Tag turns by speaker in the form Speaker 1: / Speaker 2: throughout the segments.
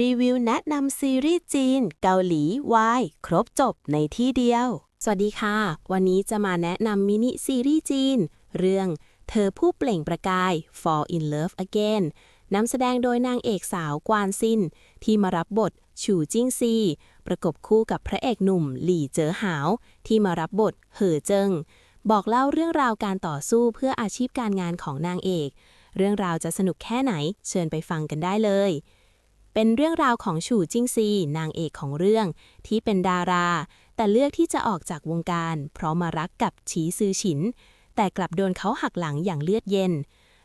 Speaker 1: รีวิวแนะนำซีรีส์จีน เกาหลีวายครบจบในที่เดียว สวัสดีค่ะ วันนี้จะมาแนะนำมินิซีรีส์จีน เรื่องเธอผู้เปล่งประกาย Fall in Love Again นำแสดงโดยนางเอกสาวกวานซิน ที่มารับบทฉูจิ้งซี ประกบคู่กับพระเอกหนุ่มหลี่เจ๋อหาว ที่มารับบทเหอเจิง บอกเล่าเรื่องราวการต่อสู้เพื่ออาชีพการงานของนางเอก เรื่องราวจะสนุกแค่ไหนเชิญไปฟังกันได้เลย เป็นเรื่องราวของฉูจิ้งซี นางเอกของเรื่อง ที่เป็นดารา แต่เลือกที่จะออกจากวงการ เพราะมารักกับฉีซือฉิน แต่กลับโดนเขาหักหลังอย่างเลือดเย็น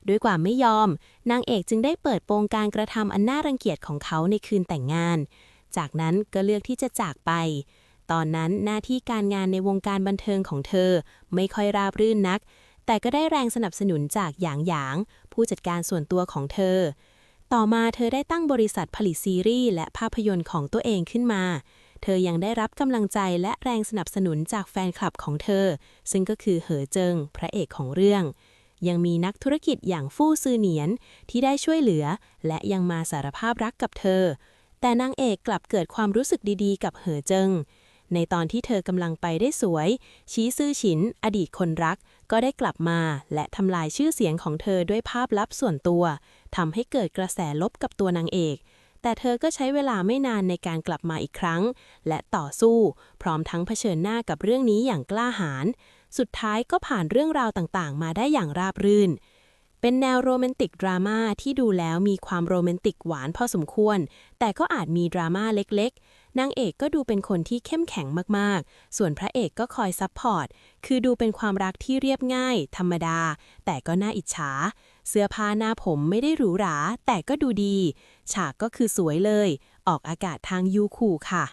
Speaker 1: ด้วยความไม่ยอม นางเอกจึงได้เปิดโปงการกระทำอันน่ารังเกียจของเขาในคืนแต่งงาน จากนั้นก็เลือกที่จะจากไป ตอนนั้นหน้าที่การงานในวงการบันเทิงของเธอ ไม่ค่อยราบรื่นนัก แต่ก็ได้แรงสนับสนุนจากหยางหยาง ผู้จัดการส่วนตัวของเธอ ต่อมาเธอได้ตั้งบริษัทผลิตซีรีส์และภาพยนตร์ของตัวเองขึ้นมา เธอยังได้รับกำลังใจและแรงสนับสนุนจากแฟนคลับของเธอ ซึ่งก็คือเหอเจิง พระเอกของเรื่อง ยังมีนักธุรกิจอย่างฟู่ซือเหนียนที่ได้ช่วยเหลือ และยังมาสารภาพรักกับเธอ แต่นางเอกกลับเกิดความรู้สึกดีๆ กับเหอเจิง ในตอนที่เธอกำลังไปได้สวย ชี้ซื่อฉิน อดีตคนรัก ก็ได้กลับมา และทำลายชื่อเสียงของเธอด้วยภาพลับส่วนตัวทำให้เกิดกระแสลบกับตัวนางเอก แต่เธอก็ใช้เวลาไม่นานในการกลับมาอีกครั้ง และต่อสู้ พร้อมทั้งเผชิญหน้ากับเรื่องนี้อย่างกล้าหาญสุดท้ายก็ผ่านเรื่องราวต่างๆ มาได้อย่างราบรื่น เป็นแนวโรแมนติกดราม่าที่ดูแล้วมีความโรแมนติกหวานพอสมควร แต่ก็อาจมีดราม่าเล็กๆ นางเอกก็ดูเป็นคนที่เข้มแข็งมากๆ ส่วนพระเอกก็คอยซับพอร์ต คือดูเป็นความรักที่เรียบง่าย ธรรมดา แต่ก็น่าอิจฉา เสื้อผ้าหน้าผมไม่ได้หรูหรา แต่ก็ดูดี ฉากก็คือสวยเลย ออกอากาศทางยูคูค่ะ